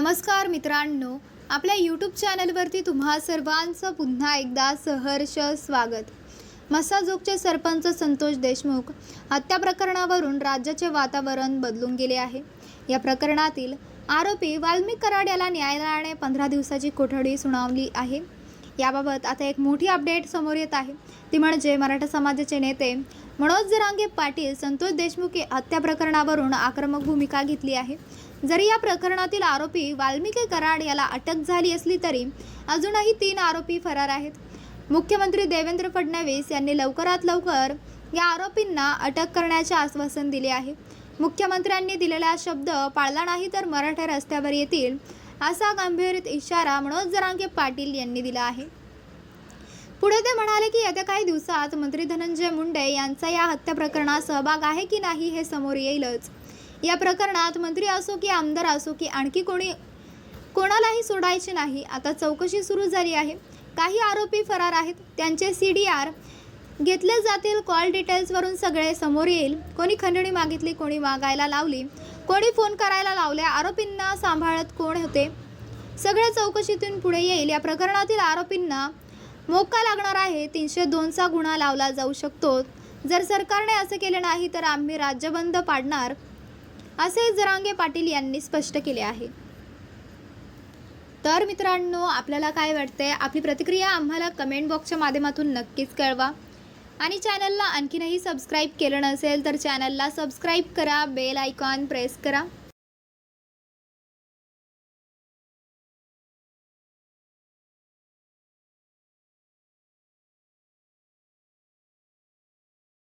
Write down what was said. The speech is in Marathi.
नमस्कार मित्रांनो आपल्या यूट्यूब चॅनलवरती तुम्हा सर्वांचं पुन्हा एकदा सहर्ष स्वागत. मसाजोगचे सरपंच संतोष देशमुख हत्या प्रकरणावरून राज्याचे वातावरण बदलून गेले आहे. या प्रकरणातील आरोपी वाल्मिक कराड याला न्यायालयाने पंधरा दिवसाची कोठडी सुनावली आहे. याबाबत आता एक मोठी अपडेट समोर येत आहे. ती म्हणजे मराठा समाजाचे नेते मनोज जरांगे पाटील संतोष देशमुख हत्या प्रकरणावरून आक्रमक भूमिका घेतली आहे. जरी या प्रकरणातील आरोपी वाल्मिकी कराड याला अटक झाली असली तरी अजूनही तीन आरोपी फरार आहेत. मुख्यमंत्री देवेंद्र फडणवीस यांनी लवकरात लवकर या आरोपींना अटक करण्याचे आश्वासन दिले आहे. मुख्यमंत्र्यांनी दिलेला शब्द पाळला नाही तर मराठा रस्त्यावर येतील असा गंभीर इशारा मनोज जरांगे पाटील यांनी दिला आहे. पुढे ते म्हणाले की येत्या काही दिवसात मंत्री धनंजय मुंडे यांचा या हत्या प्रकरणात सहभाग आहे की नाही हे समोर येईलच. या प्रकरणात मंत्री असो की आमदार असो की आणखी कोणी कोणालाही सोडायचे नाही. आता चौकशी सुरू झाली आहे. काही आरोपी फरार आहेत. त्यांचे सी डी आर घेतले जातील कॉल डिटेल्सवरून सगळे समोर येईल. कोणी खंडणी मागितली कोणी मागायला लावली कोणी फोन करायला लावले आरोपींना सांभाळत कोण होते? सगळ्या चौकशीतून पुढे येईल. या प्रकरणातील आरोपींना मोका लागणार आहे. तीनशे दोनचा गुन्हा लावला जाऊ शकतो. जर सरकारने असे केले नाही तर आम्ही राज्य बंद पाडणार. असे जरांगे पाटील यांनी स्पष्ट केले आहे. तर मित्रांनो आपल्याला काय वाटतंय? आपली प्रतिक्रिया आम्हाला कमेंट बॉक्सच्या माध्यमातून नक्कीच कळवा. आणि चॅनलला आणखीनही सबस्क्राईब केलं नसेल तर चॅनलला सबस्क्राईब करा बेल आयकॉन प्रेस करा.